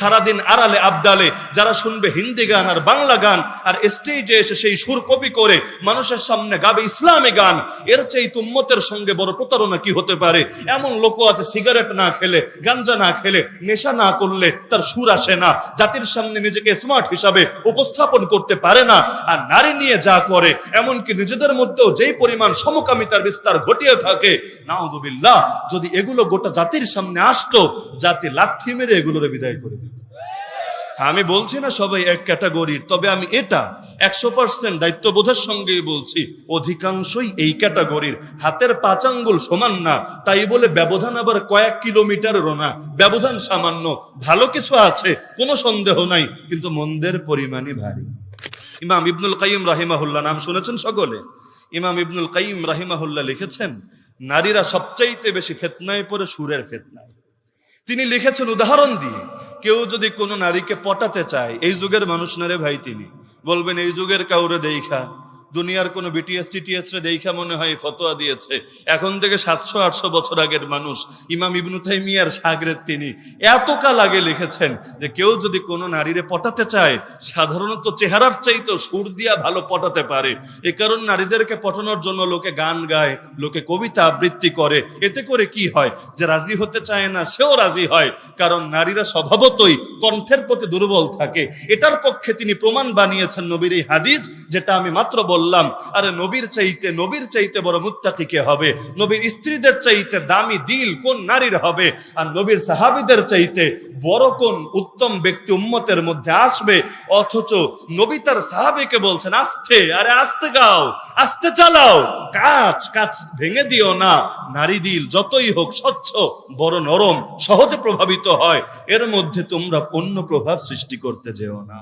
সারাদিন আড়ালে, আবদালে যারা শুনবে হিন্দি গান আর বাংলা গান, আর স্টেজে এসে সেই সুর কপি করে মানুষের সামনে গাবে ইসলামী গান, এর চেয়ে তুম্মতের সঙ্গে বড় প্রতারণা কি হতে পারে? এমন লোক আছে সিগারেট না খেলে, গাঞ্জা না খেলে, নেশা না করলে তার সুর আসে না, জাতির সামনে নিজেকে স্মার্ট হিসাবে উপস্থাপন করতে পারে না, আর নারী নিয়ে যা করে, এমনকি নিজেদের মধ্যেও যেই পরিমাণ সমকামিতার বিস্তার ঘটিয়ে থাকে নাউদুবিল্লাহ যদি এগুলো গোটা জাতির সামনে আসতো, জাতি লাথি মেরে এগুলোর বিদায় করে দিত। আমি বলছি না সবাই এক ক্যাটাগরির তবে আমি এটা একশো পার্সেন্ট দায়িত্ববোধের সঙ্গেই বলছি, অধিকাংশই এই ক্যাটাগরির হাতের পাঁচ আঙ্গুল সমান না, তাই বলে ব্যবধান আবার কয়েক কিলোমিটারেরও না। ব্যবধান সামান্য, ভালো কিছু আছে, কোনো সন্দেহ নাই, কিন্তু মন্দের পরিমাণই ভারী। ইমাম ইবনুল কাইম রাহিমাহুল্লাহ, নাম শুনেছেন সকলে? ইমাম ইবনুল কাইম রাহিমাহুল্লাহ লিখেছেন, নারীরা সবচাইতে বেশি ফেতনায় পড়ে সুরের ফেতনায়। তিনি লিখেছেন, উদাহরণ দিয়ে, কেউ যদি কোনো নারীকে পটাতে চায়, এই যুগের মানুষ নারে ভাই তিনি? বলবেন, এই যুগের কাউরে দেখা দুনিয়ার কোনো বিটিএস টিটিএস রে দেখা মনে হয় ফতোয়া দিয়েছে। এখন থেকে সাতশো, আটশো বছর আগের মানুষ, ইমাম ইবনু তাইমিয়ার সাগরের তিনি, এতকাল আগে লিখেছেন যে কেউ যদি কোনো নারীরে পটাতে চায়, সাধারণত চেহারার চাইতেও সুর দিয়া ভালো পটাতে পারে। এ কারণ নারীদেরকে পটানোর জন্য লোকে গান গায়, লোকে কবিতা আবৃত্তি করে। এতে করে কি হয়? যে রাজি হতে চায় না, সেও রাজি হয়। কারণ নারীরা স্বভাবতই কণ্ঠের প্রতি দুর্বল থাকে। এটার পক্ষে তিনি প্রমাণ বানিয়েছেন নবীর এই হাদিস, যেটা আমি মাত্র বললাম, আরে নবীর চাইতে নবীর চাইতে বড় মুত্তাকি কে হবে? নবীর স্ত্রীদের চাইতে দামি দিল কোন নারীর হবে? আর নবীর সাহাবিদের চাইতে বড় কোন উত্তম ব্যক্তি উম্মতের মধ্যে আসবে? অথচ নবী তার সাহাবিকে বলছেন, আস্তে, আরে আস্তে গাও, আস্তে চালাও কাজ কাজ ভেঙে দিও না। নারী দিল যতই হোক স্বচ্ছ, বড় নরম, সহজে প্রভাবিত হয়। এর মধ্যে তোমরা অন্য প্রভাব সৃষ্টি করতে যেও না।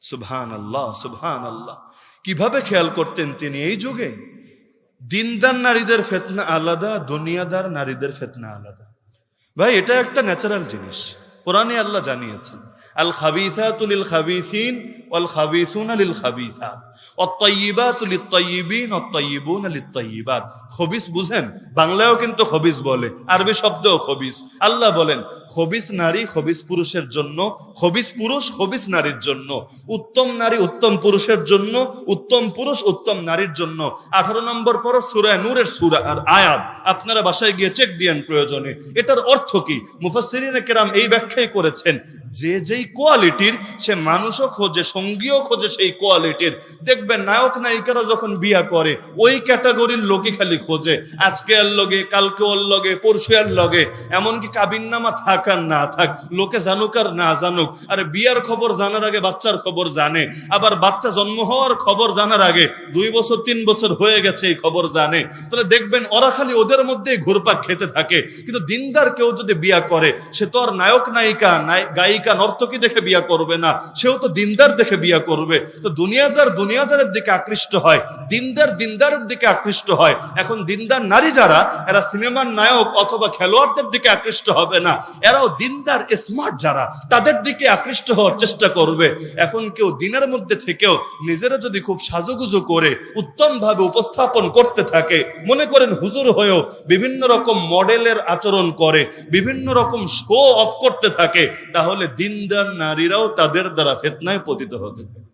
সুবহান আল্লাহ সুবহান আল্লাহ কীভাবে খেয়াল করতেন তিনি এই যুগে? দিনদার নারীদের ফেতনা আলাদা, দুনিয়াদার নারীদের ফেতনা আলাদা। ভাই, এটা একটা ন্যাচারাল জিনিস। কোরআনে আল্লাহ জানিয়েছেন আল খাবিসাতু লিল খাবিসিন ওয়াল খাবিসুনা লিল খাবিসাত অত-তাইয়িবাতু লিত-তাইয়িবিন অত-তাইয়িবুনা লিত-তাইয়িবাত খবিস বুঝেন? বাংলায়ও কিন্তু খবিস বলে, আরবি শব্দও খবিস। আল্লাহ বলেন, খবিস নারী, খবিস পুরুষের জন্য, খবিস পুরুষ, খবিস নারীর জন্য। উত্তম নারী, উত্তম পুরুষের জন্য, উত্তম পুরুষ, উত্তম নারীর জন্য। আঠারো নম্বর পর সুরায় নূরের সুরা আর আয়াত। আপনারা বাসায় গিয়ে চেক দিয়েন প্রয়োজনে। এটার অর্থ কি? মুফাসসিরিনে কেরাম এই ব্যাখ্যাই করেছেন, যে যেই কোয়ালিটির সে মানুষও খোঁজে, সঙ্গীও খোঁজে সেই কোয়ালিটির দেখবেন নায়ক, নায়িকারা যখন বিয়া করে, ওই ক্যাটাগরির লোকই খালি খোঁজে আজকে আর লগে কালকে ওর লগে পরশু আর লগে। এমনকি কাবিন নামা থাক আর না থাক, লোকে জানুক আর না জানুক, আরে বিয়ার খবর জানার আগে বাচ্চার খবর জানে, আবার বাচ্চা জন্ম হওয়ার খবর জানার আগে দুই বছর, তিন বছর হয়ে গেছে এই খবর জানে। তাহলে দেখবেন ওরা খালি ওদের মধ্যেই ঘুরপাক খেতে থাকে, কিন্তু দিনদার কেউ যদি বিয়া করে, সে তো আর নায়ক, নায়িকা গায়িকা, নর্তকী দেখে বিয়া করবে না, সেও তো দিনদার দেখে বিয়া করবে। তো দুনিয়াদার দুনিয়াদারের দিকে আকৃষ্ট হয়, দিনদার দিনদারের দিকে আকৃষ্ট হয়। এখন দিনদার নারী যারা, এরা সিনেমার নায়ক অথবা খেলোয়াড়দের দিকে আকৃষ্ট হবে না। এরাও দিনদার স্মার্ট যারা, তাদের দিকে আকৃষ্ট হওয়ার চেষ্টা করবে। এখন কেউ দিনের মধ্যে থেকেও নিজেরা যদি খুব সাজুগুজু করে উত্তম ভাবে উপস্থাপন করতে থাকে, মনে করেন হুজুর হয়েও বিভিন্ন রকম মডেলের আচরণ করে, বিভিন্ন রকম শো অফ করতে থাকে, তাহলে দিনদার নারীরাও তাদের দ্বারা ফেতনায় পতিত হতে থাকে